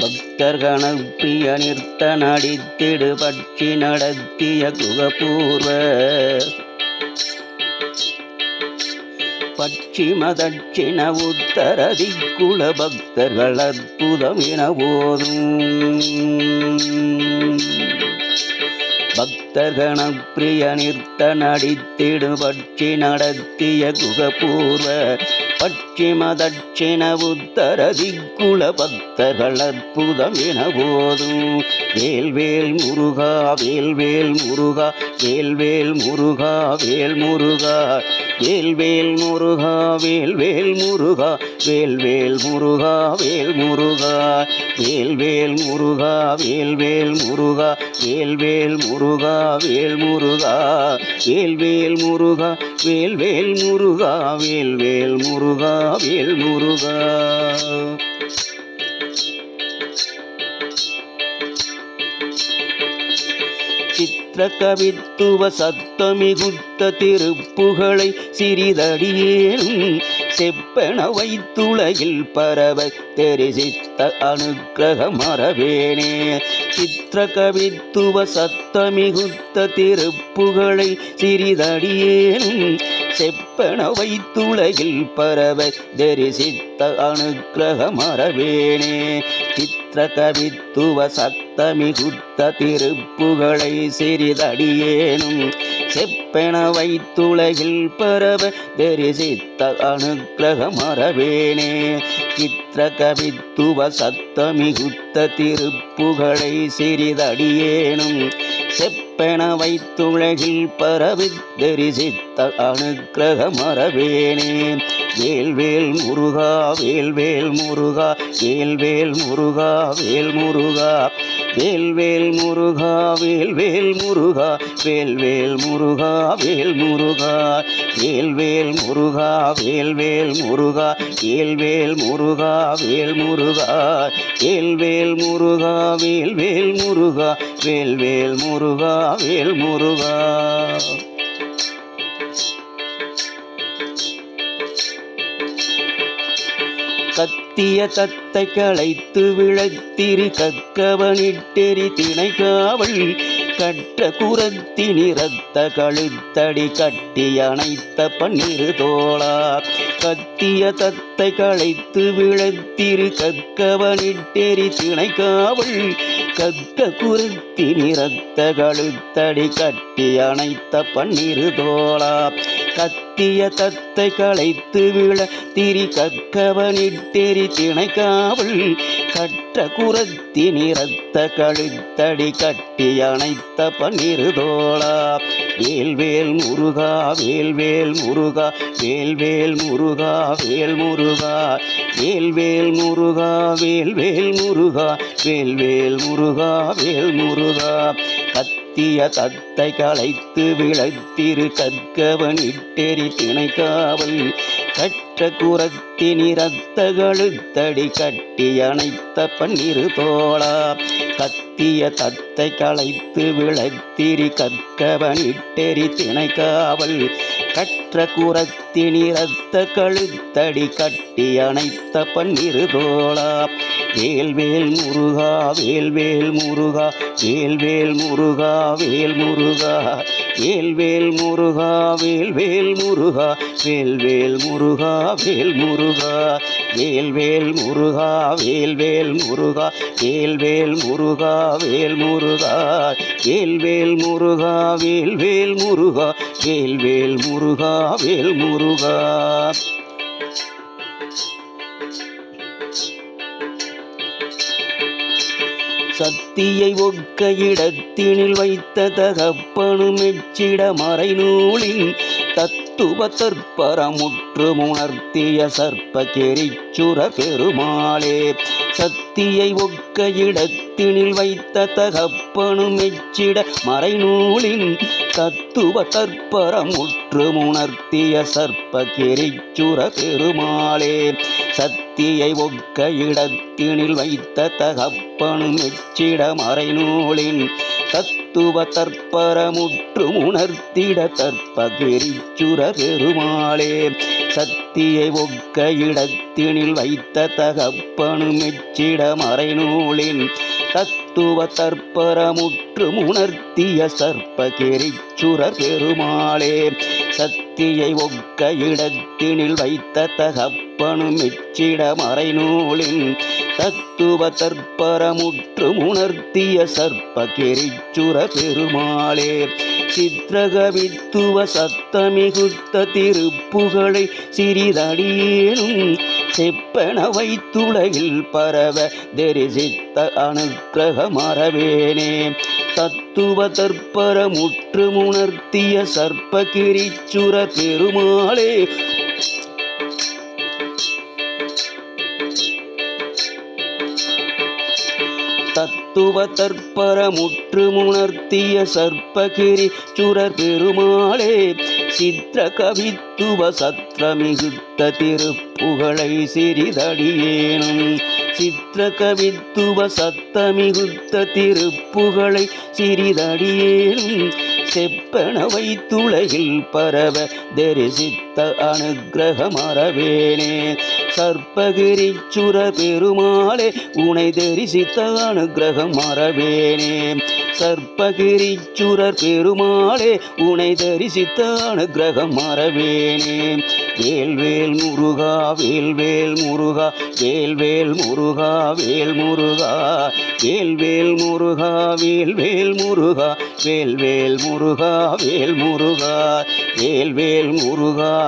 பக்தர்கணப்பிய நிறுத்த நடித்திடு பட்சி நடத்திய குகபூர்வ பட்சிம தட்சிண உத்தர பக்தர்கள் அற்புதம் என போதும் பக்தர்கண பிரிய நிறுத்த நடித்திடு பட்சி நடத்திய குகபூர்வ பட்சிம தட்சிண உத்தர திக்குல பக்தர்கள் அற்புதம் என போதும் வேல்வேல் முருகா வேல்வேல் முருகா வேல்வேல் முருகா வேல் முருகா வேல்வேல் முருகா வேல்வேல் முருகா வேல்வேல் முருகா வேல் முருகா வேல்வேல் முருகா வேல்வேல் முருகா வேல்வேல் முருகா வேல் முருகா வேல் வேல் முருகா வேல் வேல் முருகா வேல் வேல் முருகா வேல் முருகா. சித்திர கவித்துவ சத்தமிகுத்த திருப்புகளை சிறிதடியேனும் செப்பன வைத்துலகில் பரவ தெரிசித்த அனுக்கிரக மரவேனே சித்திர கவித்துவ சத்தமிகுத்த திருப்புகளை சிறிதடியேனும் செப்பன வைத்துலகில் பரவ தரிசித்த அனுக்கிரக மரவேணே சித்திர கவித்துவ சத்தமிகுத்த திருப்புகளை சிறிதடியேனும் செப்பென வைத்துலகில் பரவ தரிசித்த அனுக்கிரக மரவேணே சித்திர கவித்துவ சத்தமிகுத்த திருப்புகளை சிறிதடியேனும் செப்பென வைத்துலகில் பரவி தரிசித்த அனுக்கிரக மரவேனே வேல்வேல் முருகா வேல்வேல் முருகா வேல்வேல் முருகா வேல் முருகா வேல்வேல் முருகா வேல்வேல் முருகா வேல்வேல் முருகா வேல் முருகா வேல்வேல் முருகா வேல்வேல் முருகா வேல்வேல் முருகா வேல் முருகா வேல்வேல் முருகா வேல்வேல் முருகா வேல்வேல் முருகா வேல் முருகா கத்திய தத்தை களைத்து விழத்திரி கக்கவனிட்டெறி திணை காவல் கற்ற குரத்தி நிறத்த கழுத்தடி கட்டி அணைத்த பன்னிரு தோளா கத்திய தத்தை களைத்து விழத்திரு கக்கவனிட்டெறி திணை காவல் கக்க குரத்தி நிறத்த கழுத்தடி கட்டி அணைத்த பன்னிரு தோளா கத்திய தத்தை களைத்து விழ திரி கக்கவனிட்டெறி திணைக்காவல் கற்ற குரத்தி நிறத்த கழுத்தடி கட்டி அணைத்த பன்னிருதோளா. வேல்வேல் முருகா வேல்வேல் முருகா வேல்வேல் முருகா வேல் முருகா. வேல்வேல் முருகா வேல்வேல் முருகா. வேல்வேல் முருகா வேல் முருகா. கத்திய தத்தை களைத்து விளத்திரு கற்கவனிட்டெறி திணைக்காவல் கற்ற குரத்தி இரத்த கழுத்தடி கட்டி அணைத்த பன்னிரு தோளா கத்திய தத்தை களைத்து விளத்திரி கற்கவனிட்டெறி திணைக்காவல். கற்ற குரத்தி நிறத்த கழுத்தடி கட்டி அணைத்த பன்னிரு தோளா வேல்வேல் முருகா வேல்வேல் முருகா வேல்வேல் முருகா வேல் முருகா. வேல்வேல் முருகா வேல்வேல் முருகா வேல்வேல் முருகா. வேல் முருகா வேல்வேல் முருகா வேல்வேல் முருகா வேல்வேல் முருகா வேல் முருகா வேல்வேல் முருகா வேல்வேல் முருகா வேல்வேல் முருகா வேல் முருகா. சத்தியை ஒக்க இடத்தினில் வைத்த தகப்பனு மெச்சிட மறைநூலின் தத்துவ சற்பரமுற்று உணர்த்திய சர்ப்ப கெரிச்சுர பெருமாளே சத் சத்தியை ஒக்க இடத்தினில் வைத்த தகப்பனு மெச்சிட மறைநூலின் தத்துவ தற்பரமுற்று உணர்த்திய சர்ப்ப கெரிச்சுர பெருமாளே. சத்தியை ஒக்க இடத்தினில் வைத்த தகப்பனு மெச்சிட மறைநூலின் தத்துவ தற்பரமுற்று உணர்த்திட தற்பகிரிச்சுர பெருமாளே. சத்தியை ஒக்க இடத்தினில் வைத்த தகப்பனு மெச்சிட மறைநூலின் தத்துவ தற்பரமுற்று உணர்த்திய சர்ப்பகிரிச்சுர பெருமாளே சத்தியை ஒக்க இடத்தினில் வைத்த தகப்பனு மெச்சிட மறைநூலின் தத்துவ தற்பரமுற்று உணர்த்திய சர்ப்ப கெரிச்சுர பெருமாளே. சித்திரகவித்துவ சத்தமிகுத்த திருப்புகளை சிறிதடியேனும் செப்பன வைத்துலகில் பரவ தெரிசித்த அனுக்கிரக மறவேனே தத்துவ தற்பர முற்று முணர்த்திய சர்ப்பகிரிச்சுர பெருமாளே. தத்துவ தற்பர முற்று முணர்த்திய சர்ப்பகிரி சுரர் பெருமாளே சித்திர கவித்துவ சத்திரமிகுத்த திருப்புகழை சிறிதடியேனும் சித்திர கவித்துவ சத்தமிகுத்த திருப்புகளை சிறிதடியேனும் செப்பன வைத்துலகில் பரவ தரிசித்த அனுக்கிரக மறவேனே சர்ப்பகிரிச்சுர பெருமாளே உனை தரிசித்த அனுக்கிரகம் மறவேனே சர்ப்பகிரிச்சுரர் பெருமாளே உனை தரிசித்த அனுகிரகம் மறவேனே வேல்வேல் முருகா வேல்வேல் முருகா வேல்வேல் முருகா வேல் முருகா. வேல்வேல் முருகா வேல்வேல் முருகா வேல்வேல் முருகா வேல் முருகா. வேல்வேல் முருகா